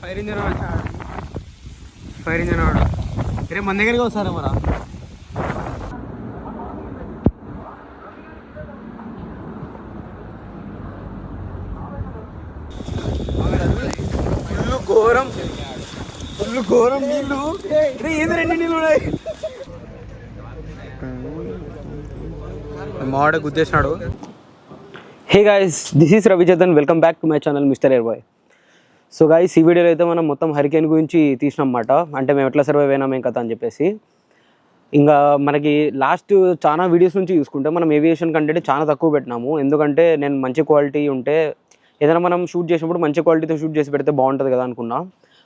Fire engine వచ్చాడు fire engine వాడు రేపు మన దగ్గరికి వస్తారా మరా ఫుల్ ఘోరం. ఫుల్ ఘోరం నీళ్ళు. రే ఏంది రెండు నీళ్ళు ఉన్నాయి? మావాడ గుద్దేసినాడు. Hey guys this is Ravichandan welcome back to my channel mister air boy so guys ఈ వీడియోలో అయితే మనం మొత్తం హరికేన్ గురించి తీసినాం అన్నమాట అంటే మేము ఎట్లా సర్వైవ్ అయినా మేము కథ అని చెప్పేసి. ఇంకా మనకి లాస్ట్ చాలా వీడియోస్ నుంచి చూసుకుంటే మనం ఏవియేషన్ కంటే చాలా తక్కువ పెట్టినాము. ఎందుకంటే నేను మంచి క్వాలిటీ ఉంటే ఏదైనా మనం షూట్ చేసినప్పుడు మంచి క్వాలిటీతో షూట్ చేసి పెడితే బాగుంటుంది కదా అనుకున్నా.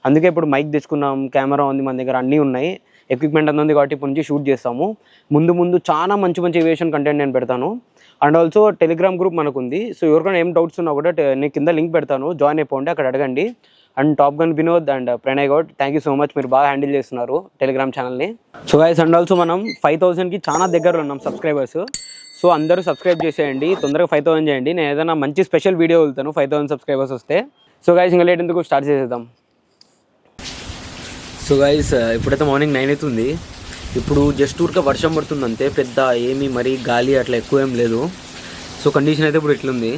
అందుకే ఇప్పుడు మైక్ తెచ్చుకున్నాం కెమెరా ఉంది మన దగ్గర అన్నీ ఉన్నాయి. ఎక్విప్మెంట్ అంత ఉంది కాబట్టి ఇప్పుడు నుంచి షూట్ చేస్తాము. ముందు ముందు చాలా మంచి మంచి ఏవియేషన్ కంటెంట్ నేను పెడతాను. అండ్ ఆల్సో టెలిగ్రామ్ గ్రూప్ మనకు ఉంది సో ఎవరికైనా ఏం డౌట్స్ ఉన్నా కూడా నేను కింద లింక్ పెడతాను. జాయిన్ అయిపోండి అక్కడ అడగండి. And top gun Vinod and Pranay Goud thank you so much మీరు బాగా హ్యాండిల్ చేస్తున్నారు టెలిగ్రామ్ ఛానల్ని. సో గైస్ అండ్ ఆల్సో మనం ఫైవ్ థౌసండ్కి చాలా దగ్గరలో ఉన్నాం సబ్స్క్రైబర్స్ సో అందరూ సబ్స్క్రైబ్ చేసేయండి తొందరగా ఫైవ్ థౌసండ్ చేయండి. నేను ఏదైనా మంచి స్పెషల్ వీడియో వెళ్తాను ఫైవ్ థౌసండ్ సబ్స్క్రైబర్స్ వస్తే. సో గైస్ ఇంకా లేట్ ఎందుకు? స్టార్ట్ చేసేద్దాం. సో గైస్ ఇప్పుడైతే మార్నింగ్ నైన్ అవుతుంది. ఇప్పుడు జస్ట్ ఊరికే వర్షం పడుతుంది అంతే పెద్ద ఏమీ మరీ గాలి అట్లా ఎక్కువ ఏం లేదు. సో కండిషన్ అయితే ఇప్పుడు ఇట్లుంది.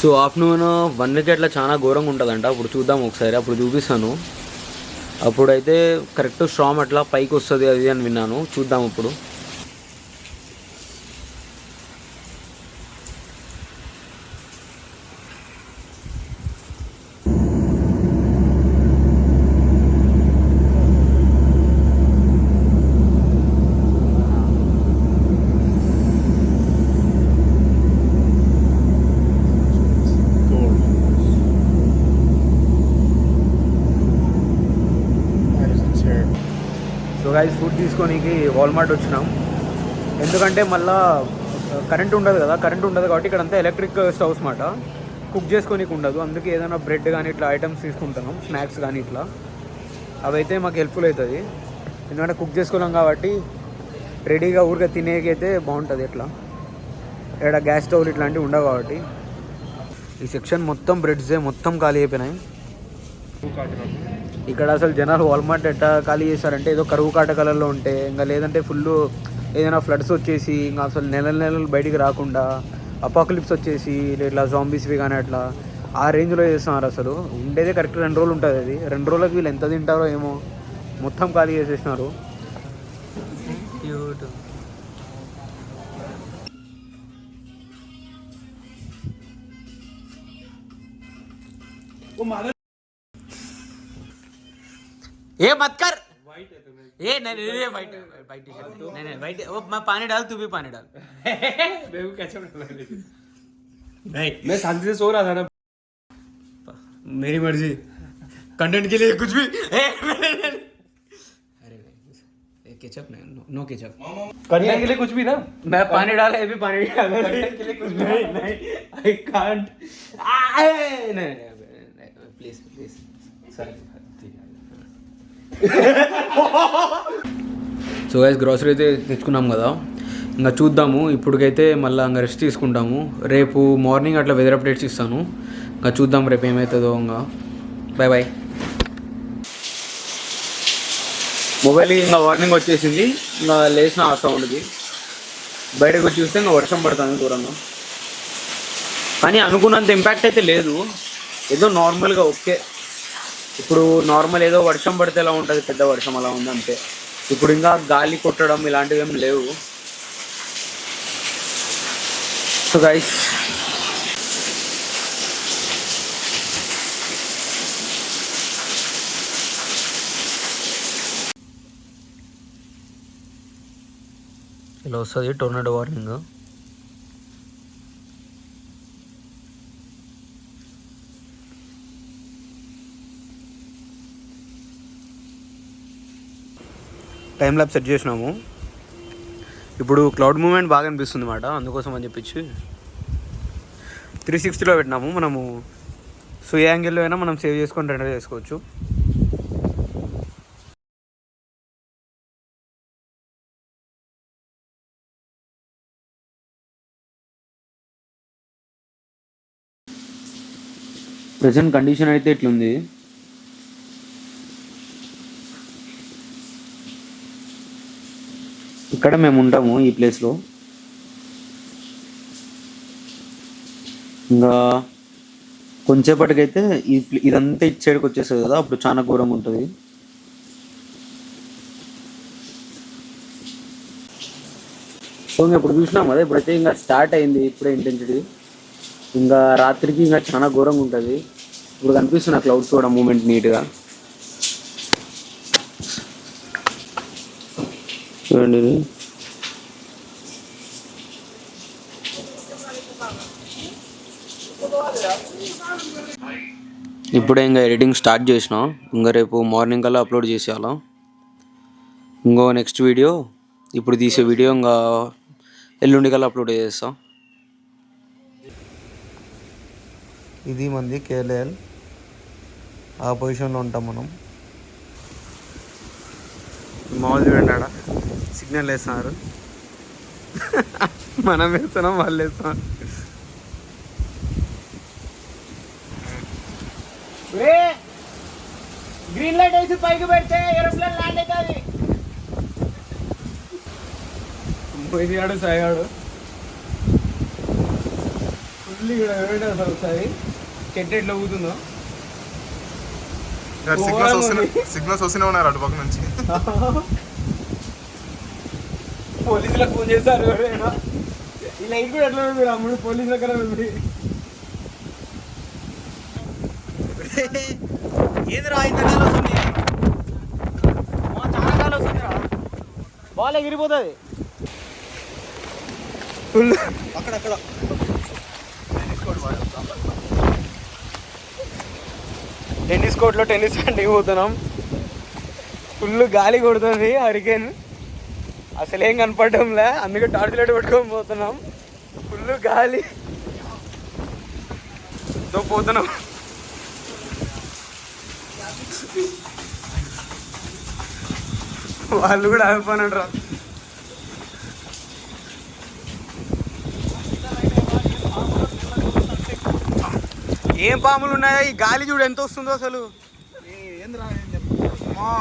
సో ఆఫ్టర్నూన్ వన్ వీక్ అట్లా చాలా ఘోరంగా ఉంటుందంట. అప్పుడు చూద్దాం ఒకసారి అప్పుడు చూపిస్తాను. అప్పుడైతే కరెక్ట్ స్ట్రామ్ అట్లా పైకి వస్తుంది అది అని విన్నాను. చూద్దాం ఇప్పుడు. గాయస్ ఫుడ్ తీసుకోనికి వాల్మార్ట్ వచ్చినాం. ఎందుకంటే మళ్ళా కరెంట్ ఉండదు కదా కరెంట్ ఉండదు కాబట్టి ఇక్కడ అంతా ఎలక్ట్రిక్ స్టవ్స్ మాట. కుక్ చేసుకోనికి ఉండదు. అందుకే ఏదైనా బ్రెడ్ కానీ ఇట్లా ఐటమ్స్ తీసుకుంటున్నాం స్నాక్స్ కానీ ఇట్లా. అవైతే మాకు హెల్ప్ఫుల్ అవుతుంది. ఎందుకంటే కుక్ చేసుకున్నాం కాబట్టి రెడీగా ఊరికే తినేకైతే బాగుంటుంది ఇట్లా ఇక్కడ గ్యాస్ స్టవ్లు ఇట్లాంటివి ఉండవు కాబట్టి. ఈ సెక్షన్ మొత్తం బ్రెడ్సే మొత్తం ఖాళీ అయిపోయినాయి. ఇక్కడ అసలు జనాలు వాల్మార్ట్ ఎట్టా ఖాళీ చేశారంటే ఏదో కరువు కాటకాలలో ఉంటే ఇంకా లేదంటే ఫుల్ ఏదైనా ఫ్లడ్స్ వచ్చేసి ఇంకా అసలు నెలల నెలలు బయటికి రాకుండా అపాకలిప్స్ వచ్చేసి ఇట్లా జాంబీస్వి కానీ అట్లా ఆ రేంజ్లో చేస్తున్నారు అసలు. ఉండేదే కరెక్ట్ రెండు రోజులు ఉంటుంది అది. రెండు రోజులకి వీళ్ళు ఎంత తింటారో ఏమో మొత్తం ఖాళీ చేసేసినారు. క్యూట్ ये मत कर। ये नहीं नहीं नहीं वाइट वाइट टी शर्ट नहीं नहीं वाइट वो मैं पानी डाल तू भी पानी डाल। कैसे नहीं। मैं शांति से सो रहा था ना। मेरी मर्ज़ी। कंटेंट के लिए कुछ भी। अरे केचप नहीं नो, केचप करने के लिए कुछ भी ना। मैं पानी डाला ये भी पानी डाला कंटेंट के लिए कुछ भी। नहीं नहीं आई कांट नहीं नहीं please please sorry so guys grocery అయితే తెచ్చుకున్నాం కదా. ఇంకా చూద్దాము. ఇప్పటికైతే మళ్ళీ ఇంకా రెస్ట్ తీసుకుంటాము. రేపు మార్నింగ్ అట్లా వెదర్ అప్డేట్స్ ఇస్తాను. ఇంకా చూద్దాం రేపు ఏమవుతుందో ఇంకా. బాయ్ బాయ్ మొబైల్ ఇంకా వార్నింగ్ వచ్చేసింది. ఇంకా లేచిన ఆ సౌండ్కి బయటకు వచ్చి చూస్తే ఇంకా వర్షం పడుతుంది దూరంగా. కానీ అనుకున్నంత ఇంపాక్ట్ అయితే లేదు. ఏదో నార్మల్గా ఓకే ఇప్పుడు నార్మల్ ఏదో వర్షం పడితే ఎలా ఉంటుంది? పెద్ద వర్షం అలా ఉంది అంతే ఇప్పుడు ఇంకా గాలి కొట్టడం ఇలాంటివి ఏం లేవు. సో గైస్ ఇలా వస్తుంది tornado warning time lab set చేసినాము. ఇప్పుడు క్లౌడ్ మూమెంట్ బాగా అనిపిస్తుంది అనమాట అందుకోసం అని చెప్పి త్రీ సిక్స్టీలో పెట్టినాము. మనము సో ఏ యాంగిల్లో అయినా మనం సేవ్ చేసుకొని రెండర్ చేసుకోవచ్చు. ప్రజెంట్ కండిషన్ అయితే ఇట్లుంది. ఇక్కడ మేము ఉంటాము ఈ ప్లేస్లో ఇంకా కొంచెంసేపటికైతే ఈ ఇదంతా ఇటు సైడ్కి వచ్చేస్తుంది కదా అప్పుడు చాలా ఘోరంగా ఉంటుంది. సో ఇంకా ఇప్పుడు చూసినాం కదా ఇప్పుడైతే ఇంకా స్టార్ట్ అయింది ఇప్పుడే ఇంటెన్సిటీ ఇంకా రాత్రికి ఇంకా చాలా ఘోరంగా ఉంటుంది. ఇప్పుడు కనిపిస్తున్న క్లౌడ్స్ కూడా మూమెంట్ నీట్గా చూడండి ఇది. ఇప్పుడే ఇంకా ఎడిటింగ్ స్టార్ట్ చేసిన. ఇంకా రేపు మార్నింగ్ కల్లా అప్లోడ్ చేసేయాలా. ఇంకో నెక్స్ట్ వీడియో. ఇప్పుడు తీసే వీడియో ఇంకా ఎల్లుండి కల్లా అప్లోడ్ చేస్తా ఇది మంది కేఎల్ఎల్ ఆ పొజిషన్లో ఉంటాం మనం. మామూలు చూడండి ఆడ. సిగ్నల్ వేస్తున్నారు. మనం వేస్తున్నాం వాళ్ళు వేస్తున్నారు. గ్రీన్ లైట్ వేసి పైకి పెడితే ఏరోప్లేన్ ల్యాండ్ అవుతుంది. పోయినాడు సాగాడు ఫుల్ ఇక్కడ వేయడం అసలు ఒకసారి చెట్టు ఎట్లా ఊగుతుందో? సిగ్నల్స్ వస్తున్నాయి సిగ్నల్స్ వస్తూనే ఉన్నారు అటు పక్క నుంచి. పోలీసులకు ఫోన్ చేశారు ఎవరైనా? ఈ లైట్ కూడా ఎట్లా ఉంది అమ్ముడు పోలీసుల ఉంది. ఏది రా ఇంత కాలం వస్తుంది? చాలా కాలం వస్తుంది రా. బాల్ ఎగిరిపోతుంది ఫుల్. అక్కడక్కడ టెన్నిస్ కోర్ట్లో టెన్నిస్ ఆడికి పోతున్నాం. ఫుల్ గాలి కొడుతుంది హరికేన్. అసలేం కనపడడంలే అందుకే టార్చ్ లైట్ పెట్టుకొని పోతున్నాం. ఫుల్ గాలి. తో పోతున్నాం. వాళ్ళు కూడా ఆగిపోయినారు ఏం పాములు ఉన్నాయో ఈ గాలి చూడు ఎంత వస్తుందో అసలు. అమ్మా.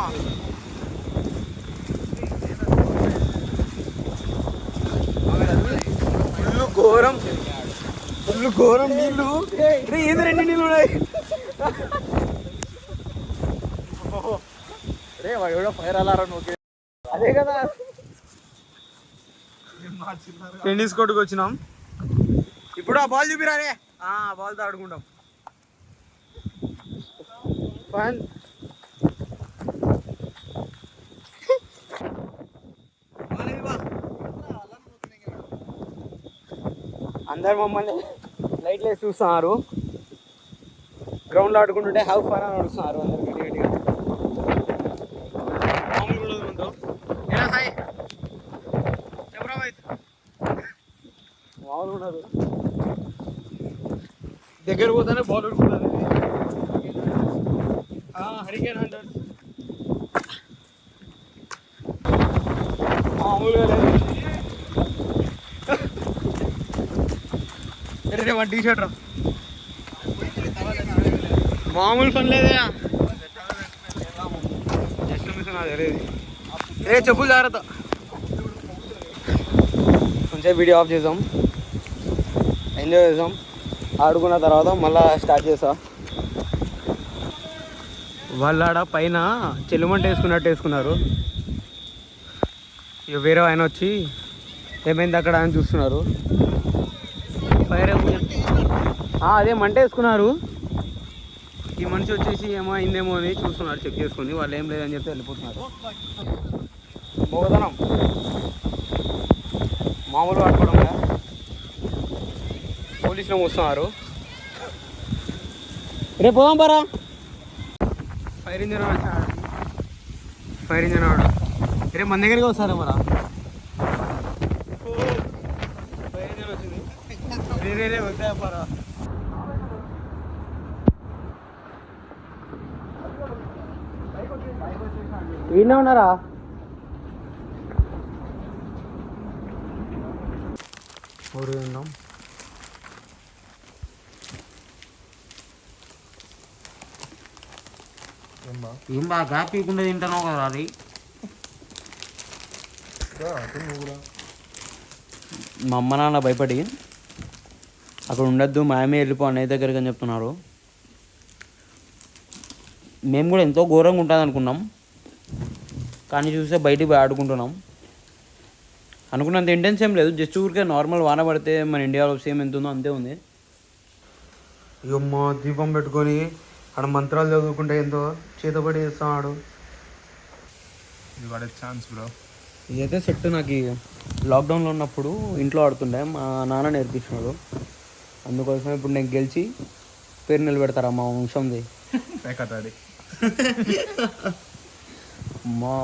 ఘోరం. ఫుల్ ఘోరం నీళ్ళు. ఏంది రెండు నీళ్ళు ఉన్నాయి? రే వాడు ఎవడో ఫైర్ అలారం ఓకే. అదే కదా. టెన్నిస్ కోర్టుకు వచ్చినాం. ఇప్పుడు ఆ బాల్ చూపిరా రే. ఆ బాల్తో ఆడుకుంటాం. ఫన్ అందరు మమ్మల్ని లైట్లు వేసి చూస్తున్నారు. గ్రౌండ్లో ఆడుకుంటుంటే హ్యావ్ ఫన్ అని అడుగుతున్నారు అందరు గట్టిగా. మామూలు ఉండదు దగ్గర పోతానే బాల్ ఉడుకుంటుంది హరికేన్ అంటాడు మామూలుగా వన్ టీ షర్ట్ రా. మామూలు పని లేదయా జస్ట్ మిస్ నాకు తెలియదు. ఏ చెప్పులు జాగ్రత్త. కొంచెం వీడియో ఆఫ్ చేసాం ఎంజాయ్ చేసాం ఆడుకున్న తర్వాత మళ్ళా స్టార్ట్ చేసా వాళ్ళ ఆడ పైన చెల్లుమంట వేసుకున్నట్టు వేసుకున్నారు. ఇక వేరే ఆయన వచ్చి ఏమైంది అక్కడ అని చూస్తున్నారు. అదే మంట వేసుకున్నారు. ఈ మనిషి వచ్చేసి ఏమో అయిందేమో అని చూస్తున్నారు చెక్ చేసుకుని. వాళ్ళు ఏం లేదని చెప్తే వెళ్ళిపోతున్నారు. మోగదనం మామూలు ఆడుకోవడం పోలీసులు వస్తున్నారు. రేపు పోదాం పరా. ఫైర్ ఇంజన్ వాడు ఫైర్ ఇంజన్ వాడు. రేపు మన దగ్గరికి వస్తారా మరా? ఫైర్ ఇంజన్ వచ్చింది. రే రే రే వద్దా పరా. ఈయన ఉన్నారా? ఊరు బా ఏం బాగా గ్యాప్ ఇవ్వకుండా తింటాను కదా అది? మా అమ్మ నాన్న భయపడి అక్కడ ఉండొద్దు మేమే వెళ్ళిపో అన్నయ్య దగ్గరికి అని చెప్తున్నారు. మేము కూడా ఎంతో ఘోరంగా ఉంటుంది అనుకున్నాం కానీ చూస్తే బయటికి పోయి ఆడుకుంటున్నాం. అనుకున్నంత ఇంటెన్స్ ఏం లేదు. జస్ట్ ఊరికే నార్మల్ వాన పడితే మన ఇండియాలో సేమ్ ఎంత ఉందో అంతే ఉంది. అయ్యమ్మ దీపం పెట్టుకొని ఆడ మంత్రాలు చదువుకుంటే ఎంతో చేతబడి ఇది పడే ఛాన్స్ బ్రో ఇదైతే సెట్ నాకు లాక్డౌన్లో ఉన్నప్పుడు ఇంట్లో ఆడుతుండే. మా నాన్న నేర్పించినాడు అందుకోసం ఇప్పుడు నేను గెలిచి పేరు నిలబెడతారా మా వంశంది? పేకతాడి. అమ్మా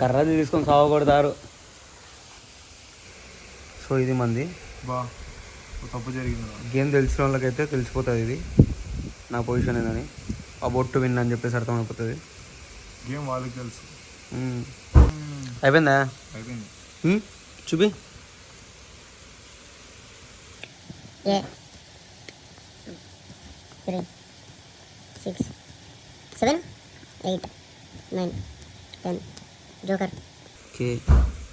కర్రది తీసుకొని సాగకూడతారు సో ఇది మంది. బా తప్పు జరిగింది. గేమ్ తెలిసిన వాళ్ళకైతే తెలిసిపోతుంది ఇది. నా పొజిషన్ ఏందని. ఆ బొట్టు విన్ అని చెప్పేసి అర్థమైపోతుంది. గేమ్ వాళ్ళకి తెలుసు. అయిపోయిందా? అయిపోయింది? చూపి. Yeah. Three, six, seven, nine, ten. Joker. Okay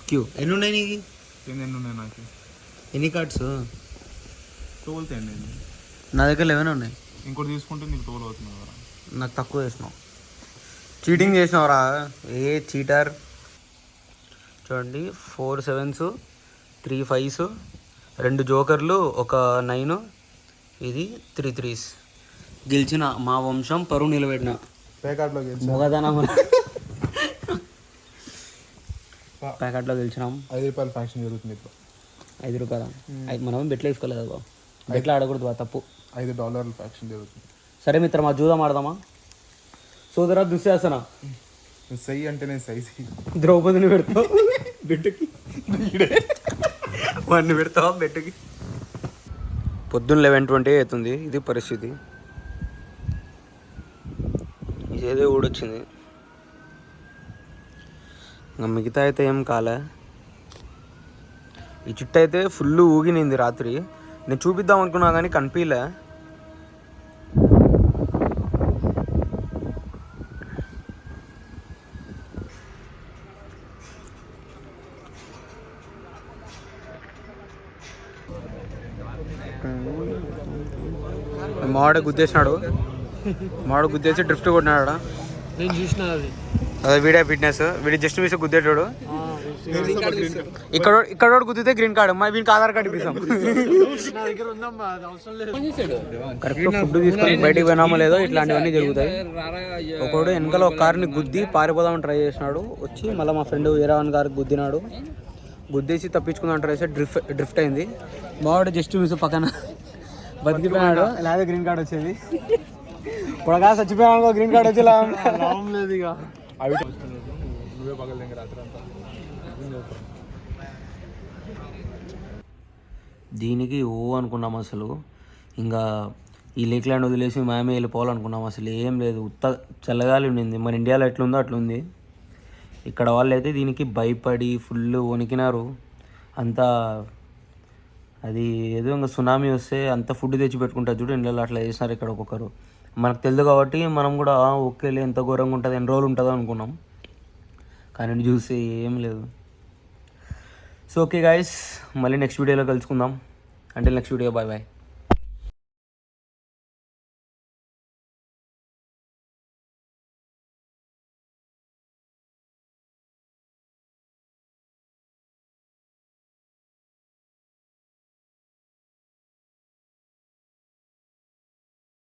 Q ఎన్ని ఉన్నాయి నీకు? ఎన్ని ఎన్ని ఉన్నాయి నాకు? ఎన్ని కార్డ్స్ తేండి నా దగ్గర లెవెన్ ఉన్నాయి. ఇంకోటి తీసుకుంటే నీకు టోల్ అవుతుంది కదా. నాకు తక్కువ చేసినావు. చీటింగ్ చేసినావురా. ఏ చీటర్ చూడండి ఫోర్ సెవెన్స్ త్రీ ఫైవ్స్ రెండు జోకర్లు ఒక నైన్ ఇది త్రీ త్రీస్ గెలిచిన మా వంశం పరువు నిలబెట్టిన. మొగదనం. ప్యాకెట్లో గెలిచినాం. ఐదు రూపాయల ఫ్యాక్షన్ జరుగుతుంది ఇప్పుడు. ఐదు రూపాయల? మనం బెట్లు వేసుకోలేదు బా బెట్లు ఆడకూడదు బా తప్పు. ఐదు డాలర్ల ఫ్యాక్షన్ జరుగుతుంది. సరే మిత్రమా చూద్దాం ఆడదామా? సోదరా దుశ్శాసన సై అంటే నేను సై సై ద్రౌపదిని పెడతావు. బెట్టుకి వాడిని పెడతావా బెట్టుకి పొద్దున్న లెవెన్ ట్వంటీ అవుతుంది. ఇది పరిస్థితి. ఇదేదో ఊడొచ్చింది. ఇంకా మిగతా అయితే ఏం కాలే. ఈ చుట్టు అయితే ఫుల్ ఊగినింది రాత్రి. నేను చూపిద్దాం అనుకున్నా కానీ కనిపించలే మాడ గుద్దేసినాడు. మావాడు గుద్దేసి డ్రిఫ్ట్ కొట్టినాడు నేను చూసిన అది. అదే ఫిట్నెస్ వీడి జస్ట్ మిస్ గుద్దేటోడు. ఇక్కడ ఇక్కడ గుద్దితే గ్రీన్ కార్డు మా వీనికి ఆధార్ కార్డు ఇప్పిస్తాం. కరెక్ట్ ఫుడ్ తీసుకొని బయటికి పోయినామో లేదో ఇట్లాంటివన్నీ జరుగుతాయి. ఒకడు వెనకాల ఒక కార్ని గుద్ది పారిపోదామని ట్రై చేసినాడు. వచ్చి మళ్ళీ మా ఫ్రెండ్ వీరావన్ గారికి గుద్దినాడు. గుద్దేసి తప్పించుకుందాం ట్రై చేస్తే డ్రిఫ్ట్ డ్రిఫ్ట్ అయింది. మావాడు జస్ట్ మిస్ పక్కన బతికిపోయినాడు. లేదా గ్రీన్ కార్డ్ వచ్చేది. పొడగా చచ్చిపోయినా గ్రీన్ కార్డ్ వచ్చి లాభం లేదు ఇక. అవి నువ్వే పగల రాత్రి అంతా. దీనికి ఓ అనుకున్నాం అసలు. ఇంకా ఈ లేక్ ల్యాండ్ వదిలేసి మేమే వెళ్ళిపోవాలనుకున్నాం అసలు. ఏం లేదు ఉత్త చల్లగాలి ఉండింది. మన ఇండియాలో ఎట్లుందో అట్లుంది. ఇక్కడ వాళ్ళు అయితే దీనికి భయపడి ఫుల్ వణికినారు. అంతా అది ఏదో ఇంకా సునామీ వస్తే అంత ఫుడ్ తెచ్చి పెట్టుకుంటారు చూడు ఇండ్లలో అట్లా చేసినారు ఇక్కడ ఒక్కొక్కరు. మనకు తెలియదు కాబట్టి మనం కూడా ఓకే ఎంత ఘోరంగా ఉంటుంది ఎన్ని రోజులు ఉంటుందో అనుకున్నాం. కానీ చూసి ఏం లేదు. సో ఓకే గాయస్ మళ్ళీ నెక్స్ట్ వీడియోలో కలుసుకుందాం. అంటే నెక్స్ట్ వీడియో బాయ్ బాయ్